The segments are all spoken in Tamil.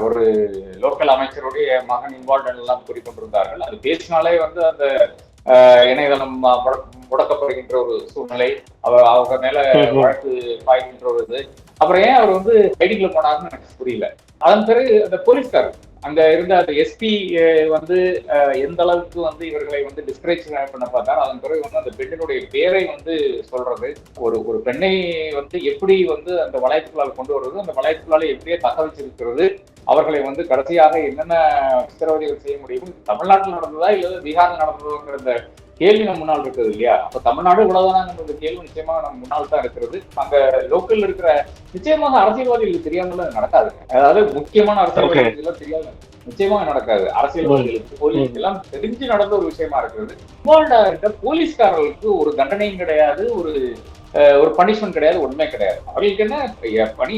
ஒரு லோக்கல் அமைச்சருடைய மகன் இன்வால்வ் எல்லாம் கூறிக்கொண்டிருந்தார்கள். அது பேசினாலே வந்து அந்த இணையதளம் முட- முடக்கப்படுகின்ற ஒரு சூழ்நிலை. அவர் அவங்க மேல வழக்கு பாய்கின்ற ஒரு இது. அப்புறம் ஏன் அவர் வந்து ரைடிங்ல போனாருன்னு எனக்கு புரியல. அதன் பிறகு அந்த போலீஸ்கார் அங்க இருந்த அந்த எஸ்பி வந்து எந்த அளவுக்கு வந்து இவர்களை வந்து டிஸ்கரேஜ் பண்ண பார்த்தார் அதன் பிறகு வந்து அந்த பெண்ணினுடைய பேரை வந்து சொல்றது. ஒரு ஒரு பெண்ணை வந்து எப்படி வந்து அந்த வளையத்துக்குள்ளால் கொண்டு வருவது அந்த வளையத்துக்குள்ளால எப்படியே தக்க வச்சிருக்கிறது அவர்களை வந்து கடைசியாக என்னென்ன சித்திரவதைகள் செய்ய முடியும்? தமிழ்நாட்டில் நடந்ததா இல்லை பீகார்ல நடந்ததுங்கிற கேள்வி நம்ம முன்னால் இருக்குது இல்லையா? அப்ப தமிழ்நாடு இவ்வளவுதானாங்கிற கேள்வி நிச்சயமா நம்ம முன்னால் தான் இருக்கிறது. அங்க லோக்கல்ல இருக்கிற நிச்சயமாக அரசியல்வாதிகளுக்கு தெரியாமல் நடக்காது. அதாவது முக்கியமான அரசியல்வாதிகளுக்கு எல்லாம் தெரியாது நிச்சயமாக நடக்காது. அரசியல்வாதிகளுக்கு போலீஸ் எல்லாம் தெரிஞ்சு நடந்த ஒரு விஷயமா இருக்கிறது. இருக்க போலீஸ்காரர்களுக்கு ஒரு தண்டனையும் கிடையாது ஒரு ஒரு பனிஷ்மெண்ட் கிடையாது உண்மை கிடையாது. அவர்களுக்கு என்ன? பணி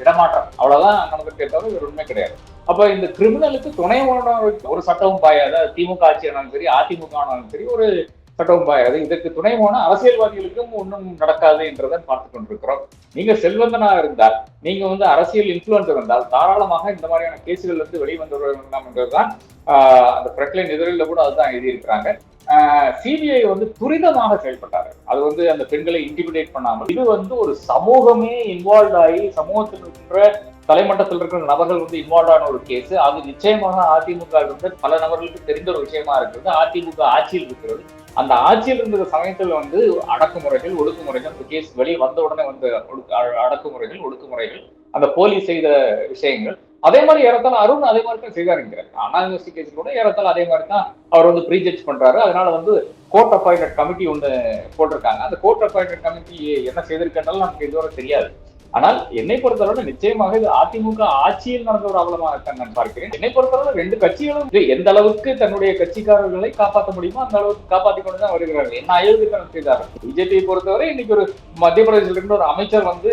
இடமாற்றம். அவ்வளவுதான் நடந்திருக்கே தவிர வேறு உண்மை கிடையாது. அப்ப இந்த கிரிமினலுக்கு துணை போனவருக்கு ஒரு சட்டமும் பாயாது. திமுக ஆட்சி ஆனாலும் சரி அதிமுக ஆனாலும் சரி ஒரு சட்டமும் பாயாது. இதற்கு துணை போன அரசியல்வாதிகளுக்கும் ஒன்றும் நடக்காது என்றதை பார்த்து கொண்டிருக்கிறோம். நீங்க செல்வந்தனா இருந்தால் நீங்க வந்து அரசியல் இன்ஃபுளுன்ஸ் இருந்தால் தாராளமாக இந்த மாதிரியான கேசுகள் வந்து வெளிவந்து வரலாம் என்றதுதான் அந்த பிரக்லைன் இதழில் கூட அதுதான் எழுதியிருக்கிறாங்க. சிபிஐ வந்து துரிதமாக செயல்பட்டாரு. அது வந்து அந்த பெண்களை இன்டிமிடேட் பண்ணாமல். இது வந்து ஒரு சமூகமே இன்வால்வ் ஆகி சமூகத்தில் இருக்கிற தலைமட்டத்தில் இருக்கிற நபர்கள் வந்து இன்வால்வ் ஆன ஒரு கேஸ் அது நிச்சயமாக அதிமுக வந்து பல நபர்களுக்கு தெரிந்த ஒரு விஷயமா இருக்கிறது. அதிமுக ஆட்சியில் இருக்கிறது. அந்த ஆட்சியில் இருந்த சமயத்தில் வந்து அடக்குமுறைகள் ஒடுக்குமுறைகள் அந்த கேஸ் வெளியே வந்த உடனே வந்த அடக்குமுறைகள் ஒடுக்குமுறைகள் அந்த போலீஸ் செய்த விஷயங்கள். அதே மாதிரி ஏறத்தாலும் அருண் அதே மாதிரி தான் செய்தாருங்கிறார் அண்ணா கேஸ் கூட ஏறத்தாலும் அதே மாதிரி தான் அவர் வந்து ப்ரீஜட்ஜ் பண்றாரு. அதனால வந்து கோர்ட் அப்பாயிண்டட் கமிட்டி ஒன்று போட்டிருக்காங்க. அந்த கோர்ட் அப்பாயிண்டட் கமிட்டி என்ன செய்திருக்கனாலும் நமக்கு இதுவரை தெரியாது. ஆனால் என்னை பொறுத்தளவு நிச்சயமாக இது அதிமுக ஆட்சியில் நடந்த ஒரு அவலமாக நான் பார்க்கிறேன். என்னை பொறுத்தவரை ரெண்டு கட்சிகளும் எந்த அளவுக்கு தன்னுடைய கட்சிக்காரர்களை காப்பாற்ற முடியுமோ அந்த அளவுக்கு காப்பாற்றி கொண்டு தான் வருகிறார்கள். என்ன அயோக்கியத்தனம் செய்தார்கள்? பிஜேபியை பொறுத்தவரை இன்னைக்கு ஒரு மத்திய பிரதேசத்தில் இருந்து ஒரு அமைச்சர் வந்து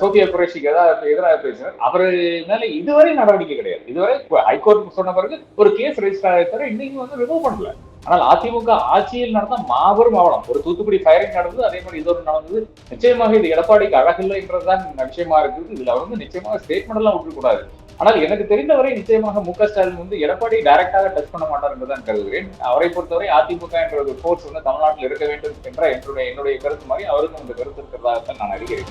சோபியா குரேஷிக்கு ஏதாவது எதிராக பேசினார். அவர் மேல இதுவரை நடவடிக்கை கிடையாது. இதுவரை ஹைகோர்ட் சொன்ன பிறகு ஒரு கேஸ் ரெஜிஸ்டர் ஆகிய தவிர இன்னைக்கு வந்து ரிமூவ் பண்ணல. ஆனால் அதிமுக ஆட்சியில் நடந்த மாபெரும் அவலம் ஒரு தூத்துக்குடி ஃபயரிங் நடந்தது அதே மாதிரி இது ஒரு நடந்தது. நிச்சயமாக இது எடப்பாடிக்கு அழகில்லைன்றதுதான் விஷயமா இருக்குது. இதுல வந்து நிச்சயமாக ஸ்டேட்மெண்ட் எல்லாம் விட்டுக்கூடாது ஆனால் எனக்கு தெரிந்தவரை நிச்சயமாக மு க ஸ்டாலின் வந்து எடப்பாடி டைரக்டாக டச் பண்ண மாட்டார் என்றுதான் கருதுகிறேன். அவரை பொறுத்தவரை அதிமுக என்ற ஒரு ஃபோர்ஸ் வந்து தமிழ்நாட்டில் இருக்க வேண்டும் என்ற என்னுடைய என்னுடைய கருத்து மாதிரி அவருக்கும் இந்த கருத்து இருக்கிறதாகத்தான் நான் அறிகிறேன்.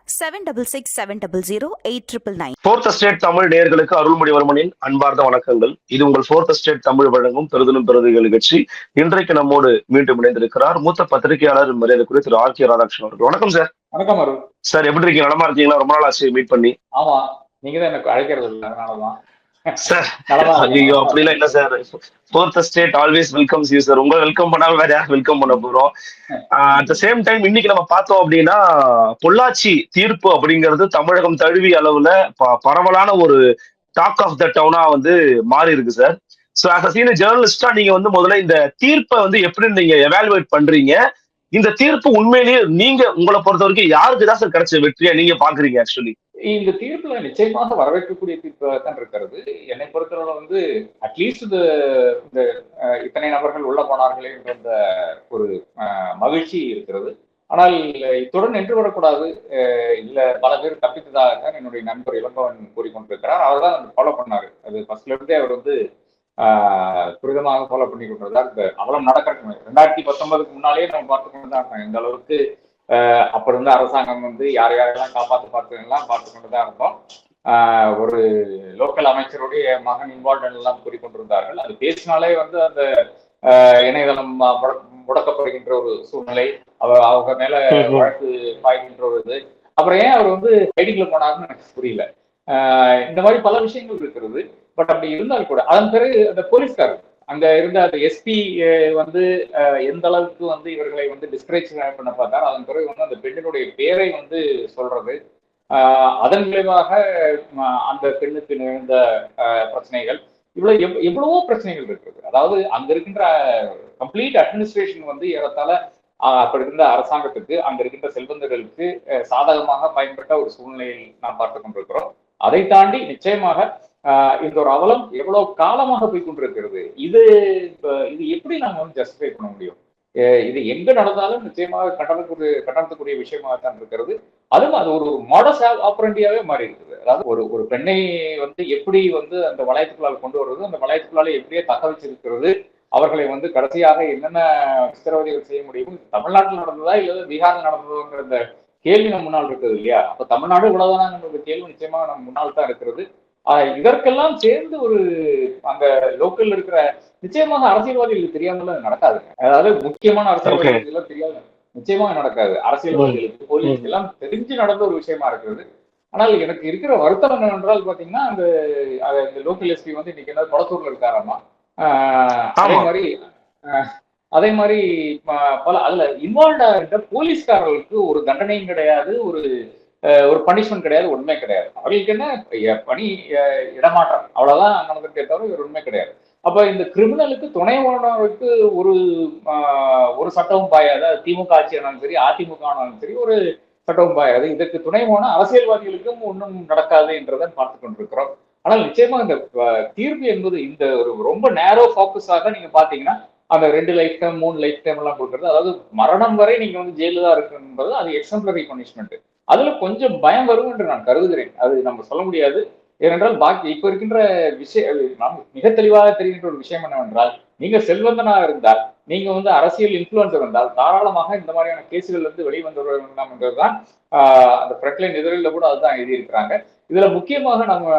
seven double six seven double zero eight triple nine fourth state Tamil நேயர்களுக்கு அருள்மொழிவர்மனின் அன்பார்ந்த வணக்கங்கள். இது உங்கள் ஃபோர்த் ஸ்டேட் தமிழ் வழங்கும் பெருதிலும் பெருதிகள் நிகழ்ச்சி. இன்றைக்கு நம்மோடு மீண்டும் இணைந்திருக்கிறார் மூத்த பத்திரிகையாளர் மரியாதைக்குரிய திரு ஆர் கே ராதாகிருஷ்ணன் அவர்கள். வணக்கம் சார். வணக்கம் அருள். சார் எப்படி இருக்கீங்க? நலமா இருக்கீங்களா? ரொம்ப நாள் ஆச்சு மீட் பண்ணி. ஆமா நீங்க தான் எனக்கு அழைக்கிறது இல்லை அதனாலதான். சார் ஐயோ அப்படிலாம் இல்ல sir fourth state always welcomes you sir உங்களை வெல்கம் பண்ணாலும் வேற யார் வெல்கம் பண்ண போறோம்? அட் த சேம் டைம் இன்னைக்கு நம்ம பார்த்தோம் அப்படின்னா பொள்ளாச்சி தீர்ப்பு அப்படிங்கிறது தமிழகம் தழுவி அளவுல ப- பரவலான ஒரு டாக் ஆஃப் த டவுனா வந்து மாறி இருக்கு சார் ஸோ ஆஸ் அ ஜேர்னலிஸ்டா நீங்க வந்து முதல்ல இந்த தீர்ப்பை வந்து எப்படி நீங்க எவாலுவேட் பண்றீங்க? இந்த தீர்ப்பு உண்மையிலேயே நீங்க உங்களை பொறுத்த வரைக்கும் யாருக்கு தான் சார் கிடைச்ச வெற்றியா நீங்க பாக்குறீங்க ஆக்சுவலி இந்த தீர்ப்புல நிச்சயமாக வரவேற்கக்கூடிய தீர்ப்பாக தான் இருக்கிறது. என்னை பொறுத்தவரை வந்து அட்லீஸ்ட் இது இந்த இத்தனை நபர்கள் உள்ள போனார்களே என்ற ஒரு மகிழ்ச்சி இருக்கிறது. ஆனால் இத்துடன் நின்று விடக்கூடாது. இல்ல பல பேர் தப்பித்ததாக தான் என்னுடைய நண்பர் இளம்பவன் கூறிக்கொண்டிருக்கிறார். அவர் தான் ஃபாலோ பண்ணாரு. அது ஃபர்ஸ்ட்ல இருந்தே அவர் வந்து ஆஹ், துரிதமாக ஃபாலோ பண்ணி கொண்டிருந்தார் இந்த அவலம் நடக்கிறதுக்கு ரெண்டாயிரத்தி பத்தொன்பதுக்கு முன்னாலேயே நம்ம பார்த்து தான் இருக்கோம். இந்த அளவுக்கு ஆஹ் அப்ப இருந்த அரசாங்கம் வந்து யார் யாரெல்லாம் காப்பாற்ற பார்த்ததெல்லாம் பார்த்து கொண்டு தான் இருந்தோம் ஒரு லோக்கல் அமைச்சருடைய மகன் இன்வால்வ் எல்லாம் கூறிக்கொண்டிருந்தார்கள் அது பேசினாலே வந்து அந்த ஆஹ் இணையதளம் முட- முடக்கப்படுகின்ற ஒரு சூழ்நிலை அவ- அவங்க மேல வழக்கு பாய்கின்ற ஒரு இது. அப்புறம் ஏன் அவர் வந்து ரைடிங்ல போனாருன்னு எனக்கு புரியல. ஆஹ் இந்த மாதிரி பல விஷயங்கள் இருக்கிறது. பட் அப்படி இருந்தால் கூட அதன் பிறகு அந்த போலீஸ்கார் அங்க இருந்த அந்த எஸ்பி வந்து அஹ், எந்த அளவுக்கு வந்து இவர்களை வந்து டிஸ்கரேஜ் பண்ண பார்த்தார் அதன் பிறகு வந்து அந்த பெண்ணினுடைய பேரை வந்து சொல்றது. ஆஹ், அதன் விளைவாக அந்த பெண்ணுக்கு நிகழ்ந்த பிரச்சனைகள். இவ்வளவு எவ்- எவ்வளவோ பிரச்சனைகள் இருக்குது. அதாவது அங்க இருக்கின்ற கம்ப்ளீட் அட்மினிஸ்ட்ரேஷன் வந்து ஏறத்தால அப்படி இருந்த அரசாங்கத்துக்கு அங்க இருக்கின்ற செல்வந்தர்களுக்கு சாதகமாக பயன்பட்ட ஒரு சூழ்நிலையில் நாம் பார்த்து கொண்டிருக்கிறோம். அதை தாண்டி நிச்சயமாக இந்த ஒரு அவலம் எவ்வளவு காலமாக போய் கொண்டிருக்கிறது? இது இது எப்படி நாம வந்து ஜஸ்டிஃபை பண்ண முடியும்? இது எங்க நடந்தாலும் நிச்சயமாக கட்டணத்துக்குரிய கட்டணத்துக்குரிய விஷயமாக தான் இருக்கிறது. அதுவும் அது ஒரு மாடஸ் ஆப்பரண்டியாவே மாறி இருக்குது அதாவது ஒரு ஒரு பெண்ணை வந்து எப்படி வந்து அந்த வளையத்துக்குள்ளால் கொண்டு வருவது அந்த வளையத்துக்குள்ளால எப்படியே தக்க வச்சிருக்கிறது அவர்களை வந்து கடைசியாக என்னென்ன சித்திரவதைகள் செய்ய முடியும் தமிழ்நாட்டில் நடந்ததா இல்லை பீகார்ல நடந்ததுங்கிற கேள்வி நம்ம முன்னால் இருக்குது இல்லையா? அப்ப தமிழ்நாடு இவ்வளவுதான்? கேள்வி நிச்சயமாக நம்ம முன்னால் தான் இருக்கிறது. இதற்கெல்லாம் சேர்ந்து ஒரு அந்த லோக்கல்ல இருக்கிற நிச்சயமாக அரசியல்வாதிகளுக்கு தெரியாமல நடக்காது. அதாவது முக்கியமான அரசியல்வாதிகளுக்கு எல்லாம் தெரியாது. நிச்சயமாக நடக்காது. அரசியல்வாதிகளுக்கு போலீஸ் எல்லாம் தெரிஞ்சு நடந்த ஒரு விஷயமா இருக்கிறது. ஆனால் எனக்கு இருக்கிற வருத்தம் என்னவென்றால் பாத்தீங்கன்னா அந்த இந்த லோக்கல் எஸ்பி வந்து இன்னைக்கு என்ன கொளத்தூர்ல இருக்காராமா? ஆஹ் அதே. மாதிரி அதே மாதிரி பல அதுல இன்வால்வ் ஆகிட்ட போலீஸ்காரர்களுக்கு ஒரு தண்டனையும் கிடையாது ஒரு ஒரு பனிஷ்மெண்ட் கிடையாது உண்மை கிடையாது. அவங்களுக்கு என்ன பணி இடமாற்றம். அவ்வளவுதான் நடந்திருக்கே தவிர ஒரு உண்மை கிடையாது. அப்ப இந்த கிரிமினலுக்கு துணை போனவருக்கு ஒரு ஒரு சட்டமும் பாயாது. திமுக ஆட்சி ஆனாலும் சரி அதிமுக ஆனாலும் சரி ஒரு சட்டமும் பாயாது. இதற்கு துணை போன அரசியல்வாதிகளுக்கும் ஒன்றும் நடக்காது என்றதை பார்த்து கொண்டிருக்கிறோம். ஆனால் நிச்சயமா இந்த தீர்வு தீர்ப்பு என்பது இந்த ஒரு ரொம்ப நேரோ ஃபோக்கஸாக நீங்க பாத்தீங்கன்னா அந்த ரெண்டு லைஃப் டைம் மூணு லைஃப் டைம் எல்லாம் கொடுக்கறது. அதாவது மரணம் வரை நீங்க வந்து ஜெயில தான் இருக்கு என்பது அது எக்ஸம்ப்ளரி பனிஷ்மெண்ட் அதுல கொஞ்சம் பயம் வரும் என்று நான் கருதுகிறேன். அது நம்ம சொல்ல முடியாது. ஏனென்றால் பாக்கி இப்ப இருக்கின்ற விஷய நாம் மிக தெளிவாக தெரிகின்ற ஒரு விஷயம் என்னவென்றால் நீங்க செல்வந்தனாக இருந்தால் நீங்க வந்து அரசியல் இன்ஃபுளுன்சர் இருந்தால் தாராளமாக இந்த மாதிரியான கேசுகள் இருந்து வெளிவந்து வேண்டாம் என்றதுதான் அந்த பிரட்லைன் எதிரில கூட அதுதான் எழுதியிருக்கிறாங்க. இதுல முக்கியமாக நம்ம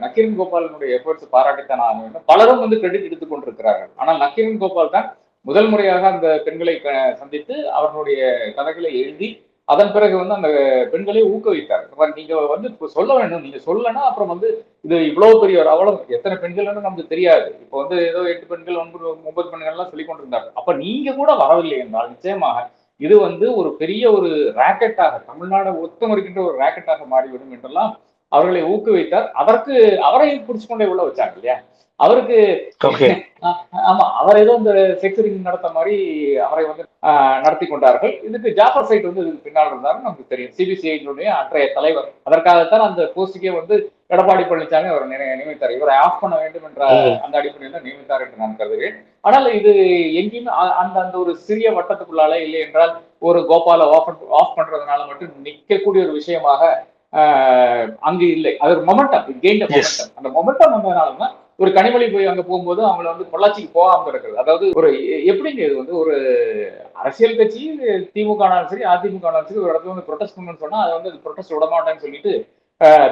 நக்கீரன் கோபாலனுடைய எஃபர்ட்ஸ் பாராட்டித்தான் ஆக வேண்டும். பலரும் வந்து கிரெடிட் எடுத்துக் கொண்டிருக்கிறார்கள். ஆனால் நக்கீரன் கோபால் தான் முதல் முறையாக அந்த பெண்களை க- சந்தித்து அவர்களுடைய கதைகளை எழுதி அதன் பிறகு வந்து அந்த பெண்களை ஊக்குவித்தார். இந்த மாதிரி நீங்க வந்து இப்போ சொல்ல வேண்டும். நீங்க சொல்லனா அப்புறம் வந்து இது இவ்வளவு பெரிய ஒரு அவலம். எத்தனை பெண்கள்னு நமக்கு தெரியாது. இப்போ வந்து ஏதோ எட்டு பெண்கள் ஒன்பது ஒன்பது பெண்கள் எல்லாம் சொல்லிக் கொண்டிருந்தாங்க அப்ப நீங்க கூட வரவில்லை என்றால் நிச்சயமாக இது வந்து ஒரு பெரிய ஒரு ராக்கெட்டாக தமிழ்நாடு ஒத்தம் இருக்கின்ற ஒரு ராக்கெட்டாக மாறிவிடும் என்றெல்லாம் அவர்களை ஊக்குவித்தார். அதற்கு அவரை பிடிச்சு கொண்டே உள்ள வச்சாங்க இல்லையா? அவருக்கு ஆமா அவர் ஏதோ இந்த செக்ஸரிங் நடத்த மாதிரி அவரை வந்து நடத்தி கொண்டார்கள். இதுக்கு ஜாஃபர் சைட் வந்து இதுக்கு பின்னால் இருந்தாரு நமக்கு தெரியும். சிபிசிஐனுடைய அன்றைய தலைவர். அதற்காகத்தான் அந்த போஸ்டுக்கே வந்து எடப்பாடி பழனிசாமி அவர் நியமித்தார். இவரை ஆஃப் பண்ண வேண்டும் என்ற. அந்த அடிப்படையில் தான் நியமித்தார் என்று நான் கருதுகிறேன். ஆனால் இது எங்கேயுமே அந்த அந்த ஒரு சிறிய வட்டத்துக்குள்ளால இல்லை என்றால் ஒரு கோபால ஆஃப் ஆஃப் பண்றதுனால மட்டும் நிற்கக்கூடிய ஒரு விஷயமாக அங்கு இல்லை. அது ஒரு மொமெண்டம் கெயின் அந்த மொமெண்டம் வந்ததுனால தான் ஒரு கனிமொழி போய் அங்க போகும்போது அவங்கள வந்து பொள்ளாச்சிக்கு போகாம இருக்கிறது. அதாவது ஒரு எப்படிங்க இது வந்து ஒரு அரசியல் கட்சி திமுக ஆனாலும் சரி அதிமுக ஆனாலும் சரி ஒரு இடத்துல வந்து ப்ரொடெஸ்ட் பண்ணணும்னு சொன்னா அதை வந்து ப்ரொடெஸ்ட் விட மாட்டேன்னு சொல்லிட்டு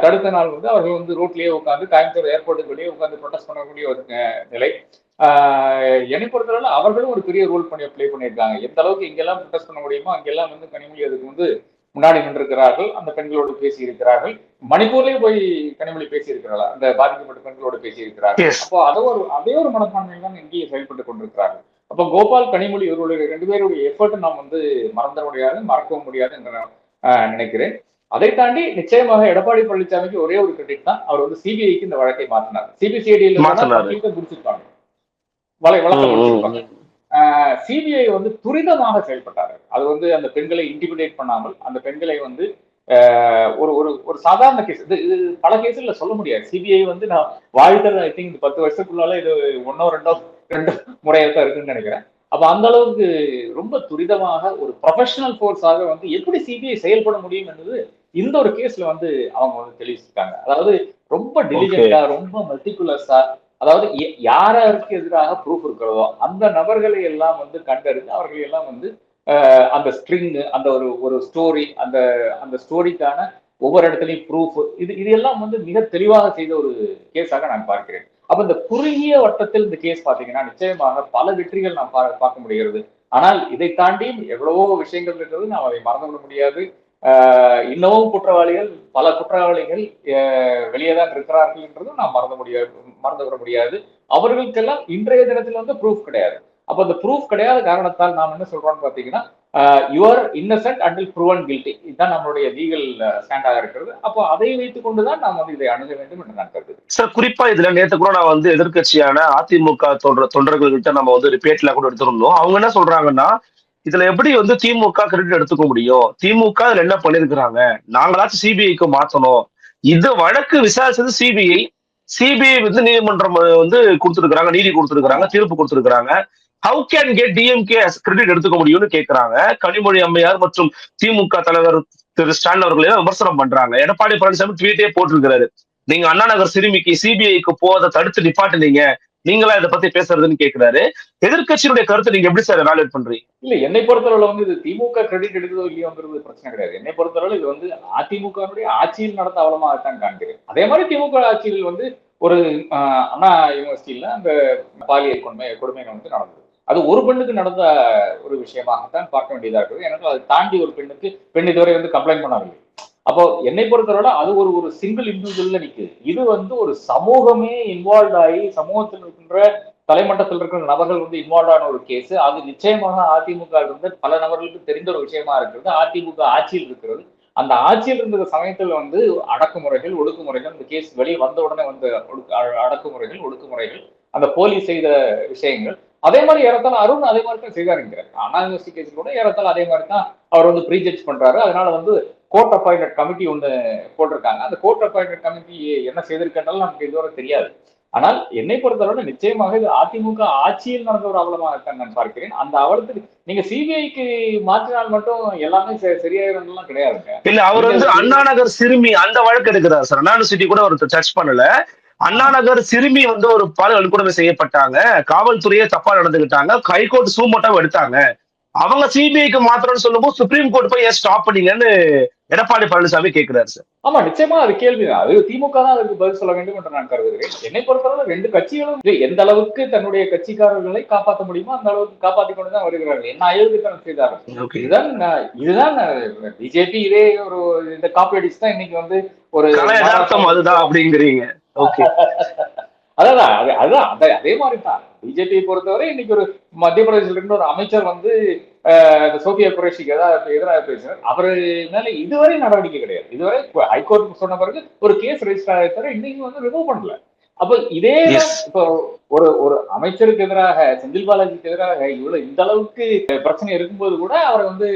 தடுத்த நாள் வந்து அவர்கள் வந்து ரோட்லயே உட்காந்து கோயம்புத்தூர் ஏர்போர்ட்டுக்கு வெளியே உட்காந்து ப்ரொடெஸ்ட் பண்ணக்கூடிய ஒரு நிலை. என்னை பொறுத்தவரை அவர்களும் ஒரு பெரிய ரோல் பண்ணி ப்ளே பண்ணியிருக்காங்க. எந்த அளவுக்கு இங்கெல்லாம் ப்ரொடெஸ்ட் பண்ண முடியுமோ அங்கெல்லாம் வந்து கனிமொழி அதுக்கு வந்து முன்னாடி நின்றிருக்கிறார்கள் அந்த பெண்களோடு பேசி இருக்கிறார்கள் மணிப்பூர்லயே போய் கனிமொழி பேசி இருக்கிறார்கள் அந்த பாதிக்கப்பட்ட பெண்களோடு பேசி இருக்கிறார்கள். அப்போ அதே ஒரு அதே ஒரு மனப்பான்மையில் தான் இங்கேயே செயல்பட்டு கொண்டிருக்கிறார்கள். அப்போ கோபால் கனிமொழி இவர்களுடைய ரெண்டு பேருடைய எஃபர்ட் நாம் வந்து மறந்துட முடியாது மறக்கவும் முடியாது என்று நான் நினைக்கிறேன். அதை தாண்டி நிச்சயமாக எடப்பாடி பழனிசாமிக்கு ஒரே ஒரு கிரெடிட் தான். அவர் வந்து சிபிஐக்கு இந்த வழக்கை மாத்தினார். சிபிசிஐடியில் மாத்தினாரு. முடிச்சிருப்பாங்க. சிபிஐ வந்து துரிதமாக செயல்பட்டார்கள். அது வந்து அந்த பெண்களை இன்டிமிடேட் பண்ணாமல் அந்த பெண்களை வந்து ஒரு ஒரு ஒரு சாதாரண கேஸ் இது இது பல கேஸ்ல சொல்ல முடியாது. சிபிஐ வந்து நான் வாழ்த்தல் ஐ திங்க் பத்து வருஷத்துக்குள்ளால இது ஒன்னோ ரெண்டோ ரெண்டு முறையாக தான் இருக்குன்னு நினைக்கிறேன். அப்ப அந்த அளவுக்கு ரொம்ப துரிதமாக ஒரு ப்ரொஃபஷனல் ஃபோர்ஸாக வந்து எப்படி சிபிஐ செயல்பட முடியும் என்பது இந்த ஒரு கேஸ்ல வந்து அவங்க வந்து தெளிவிச்சிருக்காங்க. அதாவது ரொம்ப டிலிஜென்டா ரொம்ப மெட்டிகுலஸா அதாவது யாருக்கு யாராருக்கு எதிராக ப்ரூஃப் இருக்கிறதோ அந்த நபர்களை எல்லாம் வந்து கண்டறிந்து அவர்களை எல்லாம் வந்து அந்த ஸ்ட்ரிங் அந்த ஒரு ஒரு ஸ்டோரி அந்த அந்த ஸ்டோரிக்கான ஒவ்வொரு இடத்துலையும் ப்ரூஃப் இது இது எல்லாம் வந்து மிக தெளிவாக செய்த ஒரு கேஸாக நான் பார்க்கிறேன். அப்ப இந்த குறுகிய வட்டத்தில் இந்த கேஸ் பாத்தீங்கன்னா நிச்சயமாக பல வெற்றிகள் நாம் பா- பார்க்க முடிகிறது. ஆனால் இதை தாண்டியும் எவ்வளவோ விஷயங்கள் இருக்கிறது நாம் அதை மறந்துவிட முடியாது. இன்னமும் குற்றவாளிகள் பல குற்றவாளிகள் வெளியே தான் இருக்கிறார்கள் என்றதும் நாம் மறந்து முடியாது மறந்து விட முடியாது. அவர்களுக்கெல்லாம் இன்றைய தினத்தில் வந்து ப்ரூஃப் கிடையாது. அப்ப அந்த ப்ரூஃப் கிடையாத காரணத்தால் நாம் என்ன சொல்றோம்னு பாத்தீங்கன்னா your innocent until proven guilty இதுதான் நம்மளுடைய லீகல் ஸ்டாண்டாக இருக்கிறது. அப்போ அதை வைத்துக் கொண்டுதான் நாம் வந்து இதை அணுக வேண்டும் என்று நான் கருதுகிறேன். சார் குறிப்பா இதுல நேற்று கூட நான் வந்து எதிர்க்கட்சியான அதிமுக தொண்டர் தொண்டர்கள்கிட்ட நம்ம வந்து ரிப்பேட்ல கூட எடுத்திருந்தோம். அவங்க என்ன சொல்றாங்கன்னா இதுல எப்படி வந்து திமுக கிரெடிட் எடுத்துக்க முடியும்? திமுக இதுல என்ன பண்ணிருக்கிறாங்க? நாங்களாச்சும் சிபிஐக்கு மாத்தணும். இந்த வழக்கு விசாரிச்சது சிபிஐ சிபிஐ வந்து நீதிமன்றம் வந்து கொடுத்துருக்காங்க நீதி கொடுத்துருக்காங்க தீர்ப்பு கொடுத்துருக்காங்க how can get DMK credit எடுத்துக்க முடியும்னு கேட்கிறாங்க கனிமொழி அம்மையார் மற்றும் திமுக தலைவர் திரு ஸ்டாலின் அவர்களே விமர்சனம் பண்றாங்க. எடப்பாடி பழனிசாமி ட்வீட்டே போட்டிருக்கிறாரு. நீங்க அண்ணா நகர் சிறுமிக்கு சிபிஐக்கு போதை தடுத்து நிப்பாட்டினீங்க. நீங்களா இதை பத்தி பேசுறதுன்னு கேக்குறாரு. எதிர்கட்சியினுடைய கருத்தை நீங்க எப்படி சார் எவாலுவேட் பண்றீங்க? இல்ல என்னை பொறுத்தளவுல வந்து இது திமுக கிரெடிட் எடுக்கிறதோ இல்லையோங்கிறது பிரச்சனை கிடையாது. என்னை பொறுத்தளவு இது வந்து அதிமுகவினுடைய ஆட்சியில் நடந்த அவலமாகத்தான் காண்கிறேன். அதே மாதிரி திமுக ஆட்சியில் வந்து ஒரு ஆஹ், அண்ணா யூனிவர்சிட்டியில அந்த பாலியல் கொடுமை கொடுமைகள் வந்து நடந்தது. அது ஒரு பெண்ணுக்கு நடந்த ஒரு விஷயமாகத்தான் பார்க்க வேண்டியதா இருக்குது. ஏன்னா அதை தாண்டி ஒரு பெண்ணுக்கு பெண் இதுவரை வந்து கம்ப்ளைண்ட் பண்ணவில்லை. அப்போ என்னை பொறுத்தவரை அது ஒரு ஒரு சிங்கிள் இண்டிவிஜுவல்ல நிக்குது. இது வந்து ஒரு சமூகமே இன்வால்வ் ஆகி சமூகத்தில் இருக்கின்ற தலைமட்டத்தில் இருக்கிற நபர்கள் வந்து இன்வால்வ் ஆன ஒரு கேஸ் அது நிச்சயமாக அதிமுக இருந்து பல நபர்களுக்கு தெரிந்த ஒரு விஷயமா இருக்கிறது. அதிமுக ஆட்சியில் இருக்கிறது. அந்த ஆட்சியில் இருந்த சமயத்தில் வந்து அடக்குமுறைகள் ஒடுக்குமுறைகள் அந்த கேஸ் வெளியே வந்த உடனே வந்த அ- அடக்குமுறைகள் ஒடுக்குமுறைகள் அந்த போலீஸ் செய்த விஷயங்கள். அதே மாதிரி ஏறத்தாழ அருண் அதே மாதிரி தான் செய்தாருங்கிறார். அண்ணா யூனிவர்சிட்டி கேஸ் கூட ஏறத்தாழ அதே மாதிரி தான் அவர் வந்து ப்ரீஜட்ஜ் பண்றாரு. அதனால வந்து கோர்ட் அப்பாயிண்டட் கமிட்டி ஒன்று போட்டிருக்காங்க. அந்த கோர்ட் அப்பாயிண்டட் கமிட்டி என்ன செய்திருக்கனாலும் நமக்கு இதுவரை தெரியாது. ஆனால் என்னை பொறுத்தவரை நிச்சயமாக இது அதிமுக ஆட்சியில் நடந்த ஒரு அவலமாகத்தான் நான் பார்க்கிறேன். அந்த அவலத்துக்கு நீங்க சிபிஐக்கு மாற்றினால் மட்டும் எல்லாமே சரியாயிரும்லாம் கிடையாதுங்க. இல்ல அவர் வந்து அண்ணா நகர் சிறுமி அந்த வழக்கு எடுக்கிறார் சார். அண்ணா யூனிவர்சிட்டி கூட ஒரு டச் பண்ணல. அண்ணா நகர் சிறுமி வந்து ஒரு பாலியல் வன்கொடுமை செய்யப்பட்டாங்க. காவல்துறையே தப்பா நடந்துகிட்டாங்க. ஹைகோர்ட் சூமோட்டாவும் எடுத்தாங்க. அவங்க சிபிஐக்கு மாத்திரம்னு சொல்லும்போது சுப்ரீம் கோர்ட் போய் ஏன் ஸ்டாப் பண்ணீங்கன்னு எடப்பாடி பழனிசாமி கேட்கிறாரு சார் ஆமா நிச்சயமா அது கேள்விதான். அது திமுக தான் அதுக்கு பதில் சொல்ல வேண்டும் என்று நான் கருதுகிறேன். என்னை பொறுத்தவரை ரெண்டு கட்சிகளும் எந்த அளவுக்கு தன்னுடைய கட்சிக்காரர்களை காப்பாற்ற முடியுமோ அந்த அளவுக்கு காப்பாற்றிக் கொண்டு தான் வருகிறார்கள். என்ன அயோக்கியத்தனம் செய்தார்கள்? இதுதான் இதுதான் பிஜேபி இதே ஒரு இந்த காப்பி அடிச்சு தான் இன்னைக்கு வந்து ஒரு கலை யதார்த்தம் அதுதான் அப்படிங்கிறீங்க. ஓகே அதான் அது அதுதான் அதே அதே மாதிரி தான் பிஜேபியை பொறுத்தவரை இன்னைக்கு ஒரு மத்திய பிரதேசத்துல இருந்து ஒரு அமைச்சர் வந்து சோபியா குரேஷிக்கு ஏதாவது எதிராக பேசுறாரு அவர் மேல இதுவரை நடவடிக்கை கிடையாது. இதுவரை ஹைகோர்ட் சொன்ன பிறகு ஒரு கேஸ் ரெஜிஸ்டர் ஆகிய தவிர இன்னைக்கு வந்து ரிமூவ் பண்ணல. அப்ப இதே. இப்போ ஒரு ஒரு அமைச்சருக்கு எதிராக செந்தில் பாலாஜிக்கு எதிராக இவ்வளவு இந்த அளவுக்கு பிரச்சனை இருக்கும்போது கூட அவர் வந்து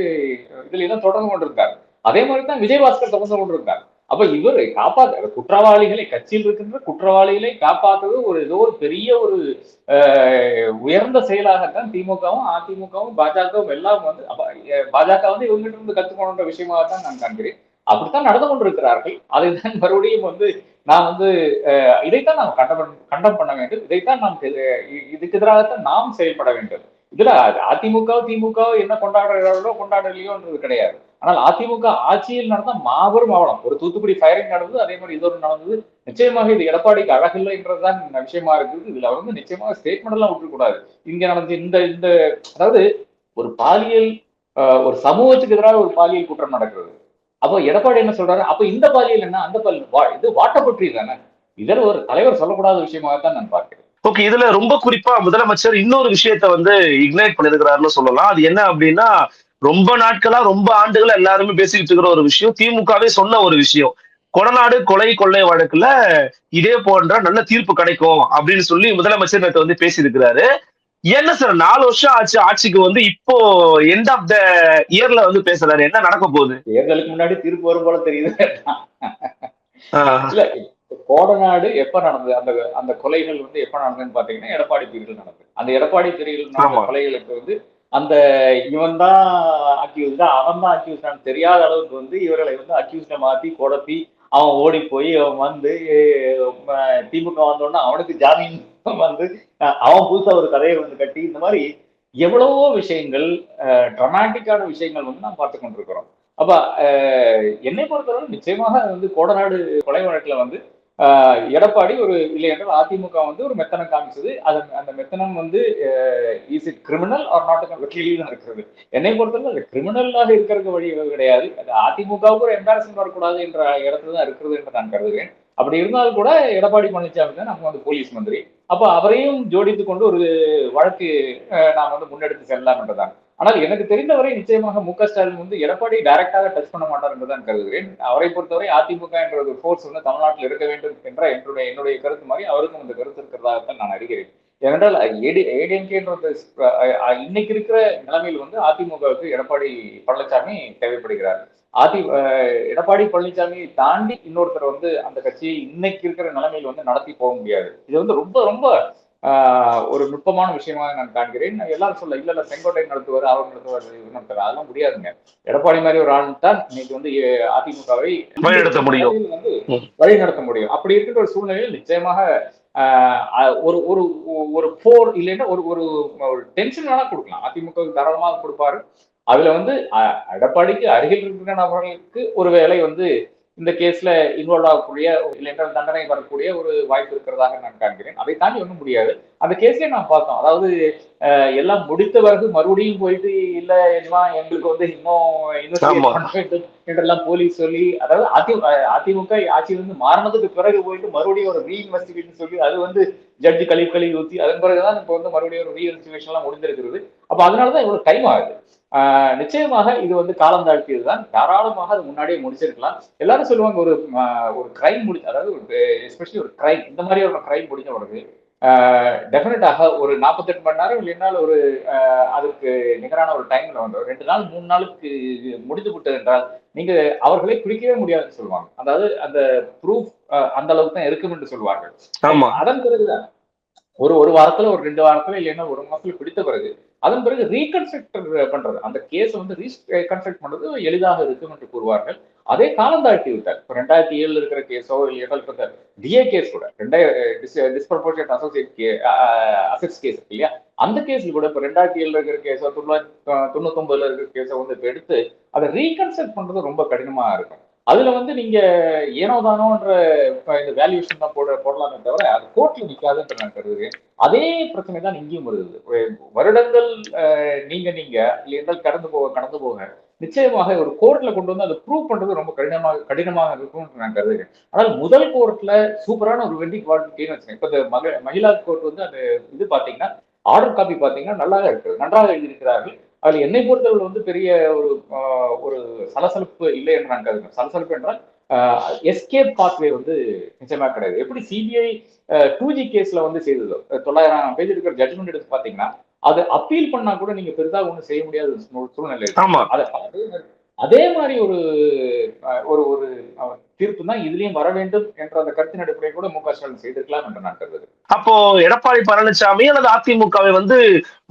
இதுல எல்லாம் தொடர்ந்து கொண்டிருக்காரு. அதே மாதிரி தான் விஜயபாஸ்கர் தொடர்ந்து கொண்டிருக்காரு. அப்ப இவர் காப்பாற்ற குற்றவாளிகளை கட்சியில் இருக்கின்ற குற்றவாளிகளை காப்பாற்றுவது ஒரு ஏதோ ஒரு பெரிய ஒரு உயர்ந்த செயலாகத்தான் திமுகவும் அதிமுகவும் பாஜகவும் எல்லாம் வந்து பாஜக வந்து இவங்ககிட்ட இருந்து கத்துக்கணுன்ற விஷயமாகத்தான் நான் காண்கிறேன் அப்படித்தான் நடந்து கொண்டிருக்கிறார்கள். அதைத்தான் மறுபடியும் வந்து நான் வந்து இதைத்தான் நாம் கண்டம் கண்டம் பண்ண வேண்டும். இதைத்தான் நாம் இதுக்கு எதிராகத்தான் நாம் செயல்பட வேண்டும். இதுல அதிமுக திமுக என்ன கொண்டாடுறாங்களோ கொண்டாடலையோன்றது கிடையாது. ஆனால் அதிமுக ஆட்சியில் நடந்த மாபெரும் அவலம் ஒரு தூத்துக்குடி ஃபயரிங் நடந்தது அதே மாதிரி இது ஒரு நடந்தது. நிச்சயமாக இது எடப்பாடிக்கு அழகில்லை என்றதுதான் விஷயமா இருக்குது. இதுல வந்து நிச்சயமாக ஸ்டேட்மெண்ட் எல்லாம் விட்டுக்கூடாது இங்க நடந்து இந்த இந்த அதாவது ஒரு பாலியல் ஒரு சமூகத்துக்கு எதிராக ஒரு பாலியல் குற்றம் நடக்கிறது. அப்போ எடப்பாடி என்ன சொல்றாரு? அப்ப இந்த பாலியல் என்ன? அந்த பாலியல் வா- இது வாட்டப்பற்றி தானே? இதில் ஒரு தலைவர் சொல்லக்கூடாத விஷயமாகத்தான் நான் பார்க்கிறேன். ஓகே இதுல ரொம்ப குறிப்பா முதலமைச்சர் இன்னொரு விஷயத்த வந்து இக்னைட் பண்ணிருக்கிறாருன்னு சொல்லலாம். அது என்ன அப்படின்னா ரொம்ப நாட்களா ரொம்ப ஆண்டுகளா எல்லாருமே பேசிக்கிட்டு இருக்கிற ஒரு விஷயம். திமுகவே சொன்ன ஒரு விஷயம். கொடநாடு கொலை கொள்ளை வழக்குல இதே போன்ற நல்ல தீர்ப்பு கிடைக்கும் அப்படின்னு சொல்லி முதலமைச்சர் நேற்று வந்து பேசியிருக்கிறாரு. என்ன சார் நாலு வருஷம் ஆச்சு ஆட்சிக்கு வந்து இப்போ எண்ட் ஆஃப் த இயர்ல வந்து பேசுறாரு. என்ன நடக்க போகுது? தேர்தலுக்கு முன்னாடி தீர்ப்பு வரும் போல தெரியுது. கோடநாடு எப்ப நடந்தது? அந்த அந்த கொலைகள் வந்து எப்ப நடந்ததுன்னு பாத்தீங்கன்னா எடப்பாடி பீரியட்ல நடந்தது. அந்த எடப்பாடி நடந்த ஆமா. கொலைகளுக்கு வந்து அந்த இவன் தான் அக்யூஸ்டா அவன் தான் அக்யூஸ்டான்னு தெரியாத அளவுக்கு வந்து இவர்களை வந்து அக்யூஸ்ட மாத்தி குழப்பி அவன் ஓடி போய் அவன் வந்து திமுக வந்தோடனே அவனுக்கு ஜாமீன் வந்து அவன் புதுசா ஒரு கதையை வந்து கட்டி இந்த மாதிரி எவ்வளவோ விஷயங்கள் ட்ரமாட்டிக்கான விஷயங்கள் வந்து நாம் பார்த்து கொண்டிருக்கிறோம். அப்ப என்னை பொறுத்தவரை நிச்சயமாக வந்து கோடநாடு கொலை வழக்குல வந்து எடப்பாடி ஒரு இல்லை என்றால் அதிமுக வந்து ஒரு மெத்தனம் காமிச்சது. அது அந்த மெத்தனம் வந்து is it criminal or not வக்கீலில் தான் இருக்கிறது. என்னை பொறுத்தவரை அது கிரிமினலாக இருக்கிறதுக்கு வழி கிடையாது. அது அதிமுகவுக்கு ஒரு எம்பாரசிங் வரக்கூடாது என்ற இடத்துல தான் இருக்கிறது என்று நான் கருதுகிறேன். அப்படி இருந்தாலும் கூட எடப்பாடி பழனிசாமி தான் நம்ம வந்து போலீஸ் மந்திரி. அப்போ அவரையும் ஜோடித்து கொண்டு ஒரு வழக்கு அஹ், நாம் வந்து முன்னெடுத்து செல்லலாம் என்றுதான். ஆனால் எனக்கு தெரிந்தவரை நிச்சயமாக மு க ஸ்டாலின் வந்து எடப்பாடி டைரக்டாக டச் பண்ண மாட்டார் என்றுதான் கருதுகிறேன். அவரை பொறுத்தவரை அதிமுக என்ற ஒரு ஃபோர்ஸ் வந்து தமிழ்நாட்டில் இருக்க வேண்டும் என்ற என்னுடைய என்னுடைய கருத்து மாதிரி அவருக்கும் அந்த கருத்து இருக்கிறதாகத்தான் நான் அறிகிறேன். ஏனென்றால் ஏடி ஏடிஎம்கேன்ற இன்னைக்கு இருக்கிற நிலைமையில் வந்து அதிமுகவுக்கு எடப்பாடி பழனிசாமி தேவைப்படுகிறார். அதி அஹ் எடப்பாடி பழனிசாமியை தாண்டி இன்னொருத்தர் வந்து அந்த கட்சியை இன்னைக்கு இருக்கிற நிலைமையில் வந்து நடத்தி போக முடியாது. இது வந்து ரொம்ப ரொம்ப ஒரு நுட்பமான விஷயமாக நான் காண்கிறேன். எல்லாரும் சொல்ல இல்ல இல்ல செங்கோட்டை நடத்துவார் அவர் நடத்துவார் இவர் நடத்துவார். அதெல்லாம் முடியாதுங்க. எடப்பாடி மாதிரி ஒரு ஆள் தான் இன்னைக்கு வந்து அதிமுகவை வழிநடத்த முடியும். வந்து ம். வழி நடத்த முடியும். அப்படி இருக்கிற ஒரு சூழ்நிலையில் நிச்சயமாக ஒரு ஒரு ஒரு போர் இல்லைன்னா ஒரு ஒரு டென்ஷன் வேணா கொடுக்கலாம். அதிமுக தாராளமாக கொடுப்பாரு. அதுல வந்து அஹ், எடப்பாடிக்கு அருகில் இருக்கிற நபர்களுக்கு ஒரு வேளை வந்து இந்த கேஸ்ல இன்வால்வ் ஆகக்கூடிய இல்லைன்றால் தண்டனை வரக்கூடிய ஒரு வாய்ப்பு இருக்கிறதாக நான் காண்கிறேன். அதை தாண்டி ஒன்றும் முடியாது. அந்த கேஸ்லயே நான் பார்த்தோம். அதாவது எல்லாம் முடித்த பிறகு மறுபடியும் போயிட்டு இல்ல எஜமா எங்களுக்கு வந்து இன்னும் என்றெல்லாம் போலீஸ் சொல்லி அதாவது அதி அதிமுக ஆட்சியிலிருந்து மாறினதுக்கு பிறகு போயிட்டு மறுபடியும் ஒரு ரீஇன்வெஸ்டிகேஷன் சொல்லி அது வந்து ஜட்ஜி கழிவு கழிவு ஊத்தி அதன் பிறகுதான் இப்போ வந்து மறுபடியும் ஒரு ரீஇன்வெஸ்டிகேஷன் எல்லாம் முடிந்திருக்கிறது அப்ப அதனாலதான் இவ்வளவு டைம் ஆகுது. ஆஹ் நிச்சயமாக இது வந்து காலம் தாழ்த்தியது தான் தாராளமாக அது முன்னாடியே முடிச்சிருக்கலாம். எல்லாரும் சொல்லுவாங்க ஒரு ஒரு கிரைம் முடி அதாவது எஸ்பெஷலி ஒரு கிரைம் இந்த மாதிரி ஒரு கிரைம் முடிஞ்ச பிறகு டெஃபினட்டாக ஒரு நாற்பத்தெட்டு மணி நேரம் இல்லைன்னா ஒரு ஆஹ் அதுக்கு நிகரான ஒரு டைம்ல வந்து ரெண்டு நாள் மூணு நாளுக்கு முடிந்து விட்டது என்றால் நீங்க அவர்களை பிடிக்கவே முடியாதுன்னு சொல்லுவாங்க. அதாவது அந்த ப்ரூஃப் அந்த அளவுக்கு தான் இருக்கும் என்று சொல்வார்கள். ஆமா. அதன் பிறகுதான் ஒரு ஒரு வாரத்துல ஒரு ரெண்டு வாரத்துல இல்லைன்னா ஒரு மாசத்துல பிடித்த பிறகு அதன் பிறகு ரீகன்ஸ்ட்ரக்ட் பண்றது. அந்த கேஸ் வந்து ரீகன்ஸ்ட்ரக்ட் பண்றது எளிதாக இருக்கும் என்று கூறுவார்கள். அதே காலம் தாழ்த்தி விட்டார். இப்போ ரெண்டாயிரத்தி ஏழுல இருக்கிற கேஸோ இல்லை டிஏ கேஸ் கூட ரெண்டாயிரம் டிஸ்ப்ரப்போர்ஷன் அசோசியேட் கே அசெட்ஸ் கேஸ் இருக்கு இல்லையா? அந்த கேஸ்ல கூட இப்போ ரெண்டாயிரத்தி ஏழுல இருக்கிற கேஸோ தொண்ணூத்தி தொண்ணூத்தொன்பதுல இருக்கிற கேஸோ வந்து இப்போ எடுத்து அதை ரீகன்ஸ்ட்ரக்ட் பண்றது ரொம்ப கடினமா இருக்கும். அதுல வந்து நீங்க ஏனோ தானோன்ற இப்ப இந்த வேல்யூஷன் தான் போட போடலாமே தவிர அது கோர்ட்ல நிக்காதுன்ற நான் கருதுகிறேன் அதே பிரச்சனை தான் இங்கேயும் வருது. வருடங்கள் நீங்க நீங்க இல்லையென்றால் கடந்து போக கடந்து போக நிச்சயமாக ஒரு கோர்ட்ல கொண்டு வந்து அதை ப்ரூவ் பண்றது ரொம்ப கடினமாக கடினமாக இருக்கும்னு நான் கருதுகிறேன் ஆனால் முதல் கோர்ட்ல சூப்பரான ஒரு வெண்டி வாழ்க்கைன்னு வச்சுக்கேன் இப்ப இந்த மக மகிழா கோர்ட் வந்து அந்த இது பாத்தீங்கன்னா ஆர்டர் காப்பி பாத்தீங்கன்னா நல்லா இருக்கு நன்றாக எழுதியிருக்கிறார்கள். அதுல என்னை பொறுத்தவரை வந்து பெரிய ஒரு ஒரு சலசலப்பு இல்லை என்று நான் கருதுகிறேன். சலசலப்பு என்றால் எஸ்கேப் பாத்வே வந்து நிச்சயமா கிடையாது. எப்படி சிபிஐ டூ ஜி கேஸ்ல வந்து செய்ததோ தொள்ளாயிரம் பேஜ் இருக்கிற ஜட்மெண்ட் எடுத்து பாத்தீங்கன்னா அது அப்பீல் பண்ணா கூட நீங்க பெரிதா ஒண்ணும் செய்ய முடியாத சூழ்நிலை. ஆமா. அத- மாதிரி- ஒரு ஒரு ஒரு தீர்ப்பு தான் இதுலயும் வர வேண்டும் என்ற அந்த கருத்தின் அடிப்படையில் கூட மு க ஸ்டாலின் செய்திருக்கலாம் என்று நான் கருதுகிறேன். அப்போ எடப்பாடி பழனிசாமி அல்லது அதிமுகவை வந்து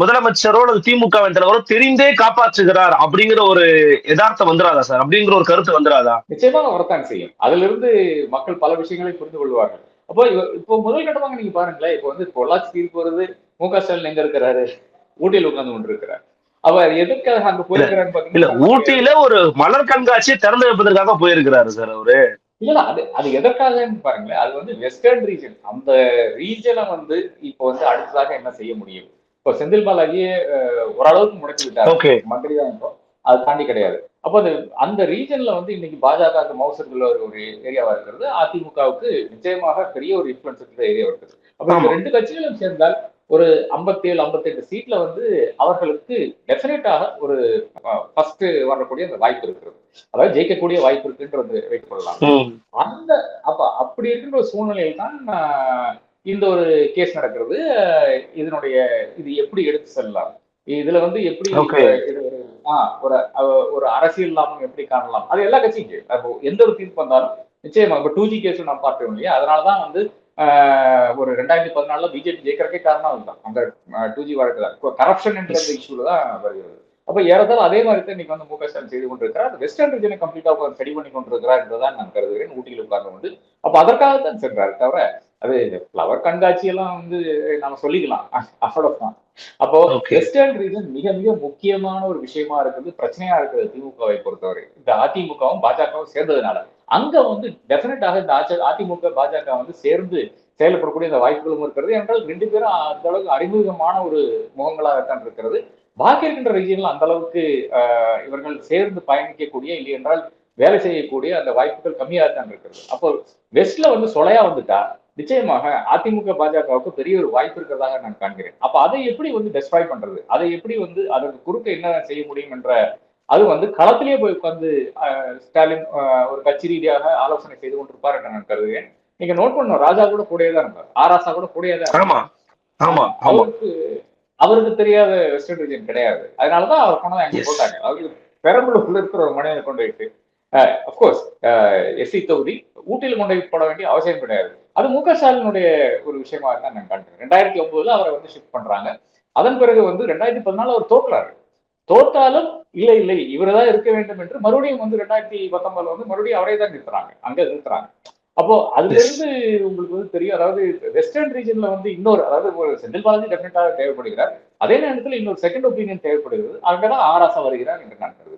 முதலமைச்சரோ அல்லது திமுகவின் தலைவரோ தெரிந்தே காப்பாற்றுகிறார் அப்படிங்கிற ஒரு யதார்த்தம் வந்துராதா சார்? அப்படிங்கிற ஒரு கருத்து வந்துராதா? நிச்சயமாக வரத்தான் செய்யும். அதுல இருந்து மக்கள் பல விஷயங்களை புரிந்து கொள்வார்கள். அப்போ இப்போ முதல் கட்டமாக நீங்க பாருங்களேன் இப்போ வந்து பொள்ளாச்சி தீர்ப்பு வருது மு க ஸ்டாலின் எங்க இருக்கிறாரு? ஊட்டியில் உட்கார்ந்து கொண்டு இருக்கிறார் அவர் எதற்காக அங்க போயிருக்கிறான்னு இல்ல பாத்தீங்கன்னா ஊட்டியில ஒரு மலர் கண்காட்சியை திறந்து வைப்பதற்காக போயிருக்கிறாரு சார் அவரு. இல்ல அது அது எதற்காகன்னு பாருங்களேன். அது வந்து வெஸ்டர்ன் ரீஜன் அந்த ரீஜனை வந்து இப்போ வந்து அடுத்ததாக என்ன செய்ய முடியும்? இப்போ செந்தில் பாலாஜியே ஓரளவுக்கு முடக்கி விட்டார். மந்திரி தான் இப்போ. அது தாண்டி கிடையாது. அப்போ அது அந்த ரீஜன்ல வந்து இன்னைக்கு பாஜக மவுசர்கள் ஒரு ஒரு ஏரியாவா இருக்கிறது. அதிமுகவுக்கு நிச்சயமாக பெரிய ஒரு இன்ஃபுளுன்ஸ் இருக்கிற ஏரியா இருக்குது. அப்போ. ரெண்டு கட்சிகளும் சேர்ந்தால் ஒரு 57 58 சீட்ல வந்து அவர்களுக்கு டெஃபினட்டாக ஒரு ஃபர்ஸ்ட் வரக்கூடிய அந்த வாய்ப்பு இருக்கிறது. அதாவது ஜெயிக்கக்கூடிய வாய்ப்பு இருக்குன்றது வைத்துக் கொள்ளலாம். அந்த அப்ப அப்படி இருக்கின்ற ஒரு சூழ்நிலையில் தான் இந்த ஒரு கேஸ் நடக்கிறது. இதனுடைய இது எப்படி எடுத்து செல்லலாம்? இதுல வந்து எப்படி. இது ஒரு ஆஹ், ஒரு ஒரு அரசியல் லாபம் எப்படி காணலாம்? அது எல்லா கட்சியும் எந்த ஒரு தீர்ப்பு வந்தாலும் நிச்சயமா இப்ப டூ ஜி கேஸ் நான் பார்த்தோம் இல்லையா? அதனாலதான் வந்து ஒரு ரெண்டாயிரத்தி பதினாலுல பிஜேபி ஜெயிக்கிறதுக்கே காரணம் அதுதான். அந்த டூ ஜி வழக்கு தான் கரப்ஷன் என்ற இஷ்யூல தான் வருகிறது. அப்ப ஏறத்தாழ அதே மாதிரி தான் இன்னைக்கு வந்து மு க ஸ்டாலின் செய்து கொண்டிருக்கிறார். வெஸ்டர்ன் ரீஜனை கம்ப்ளீட்டா ஸ்டடி பண்ணி கொண்டிருக்கிறார் என்றுதான் நான் கருதுகிறேன். ஊட்டியில் உட்கார்ந்து வந்து அப்ப அதற்காகத்தான் சென்றார் தவிர அது ஃப்ளவர் கண்காட்சி எல்லாம் வந்து நாம சொல்லிக்கலாம். அவ்வளவுதான் அப்போ. வெஸ்டர்ன் ரீஜன் மிக மிக முக்கியமான ஒரு விஷயமா இருக்குது பிரச்சனையா இருக்குது திமுகவை பொறுத்தவரை. இந்த அதிமுகவும் பாஜகவும் சேர்ந்ததுனால. அங்க வந்து டெஃபினட்டாக இந்த அதிமுக பாஜக வந்து சேர்ந்து செயல்படக்கூடிய அந்த வாய்ப்புகளும் இருக்கிறது. என்றால் ரெண்டு பேரும் அந்த அளவுக்கு அறிமுகமான ஒரு முகங்களாகத்தான் இருக்கிறது. பாக்கி இருக்கின்ற ரீஜன்ல அந்த அளவுக்கு ஆஹ், இவர்கள் சேர்ந்து பயணிக்கக்கூடிய இல்லை என்றால் வேலை செய்யக்கூடிய அந்த வாய்ப்புகள் கம்மியாக தான் இருக்கிறது. அப்போ வெஸ்ட்ல வந்து சொலையா வந்துட்டா நிச்சயமாக அதிமுக பாஜகவுக்கு பெரிய ஒரு வாய்ப்பு இருக்கிறதாக நான் காண்கிறேன். அப்ப அதை எப்படி வந்து டெஸ்ட்ராய் பண்றது? அதை எப்படி வந்து அதற்கு குறுக்க என்ன செய்ய முடியும் என்ற அது வந்து களத்திலேயே போய் உட்கார்ந்து ஸ்டாலின் ஒரு கட்சி ரீதியாக ஆலோசனை செய்து கொண்டிருப்பார் என்று நான் கருதுகிறேன். நீங்க நோட் பண்ணணும் ராஜா கூட கூடயே தான் இருந்தார் ஆராசா கூட கூடயே தான் அவருக்கு அவருக்கு தெரியாத வெஸ்டர்ன் ரீஜன் கிடையாது. அதனாலதான் அவர் கொண்டு அங்க. போட்டாங்க. அவருக்கு பெரம்பலூர்ல இருக்கிற ஒரு மனிதனை கொண்டு போயிட்டு அப்கோர்ஸ் எஸ்சி தொகுதி ஊட்டியில் கொண்டு போய் போட வேண்டிய அவசியம் கிடையாது. அது மு க ஸ்டாலினுடைய ஒரு விஷயமா தான் நான் காண்கிறேன் ரெண்டாயிரத்தி ஒன்பதுல அவரை வந்து ஷிஃப்ட் பண்றாங்க. அதன் பிறகு வந்து ரெண்டாயிரத்தி பதினாலு அவர் தோற்றாரு தோற்றாலும் இல்லை இல்லை இவர்தான் இருக்க வேண்டும் என்று மறுபடியும் வந்து ரெண்டாயிரத்தி பத்தொன்பதுல வந்து மறுபடியும் அவரே தான் நிறுத்துறாங்க அங்க நிறுத்துறாங்க அப்போ அதுல இருந்து உங்களுக்கு வந்து தெரியும் அதாவது வெஸ்டர்ன் ரீஜன்ல வந்து இன்னொரு அதாவது ஒரு செந்தில் பாலாஜி டெஃபினட்டாக தேவைப்படுகிறார். அதே நேரத்தில் இன்னொரு செகண்ட் ஒப்பீனியன் தேவைப்படுகிறது. அங்கதான் ஆராசா வருகிறார் என்று நான் கருதுகிறேன்.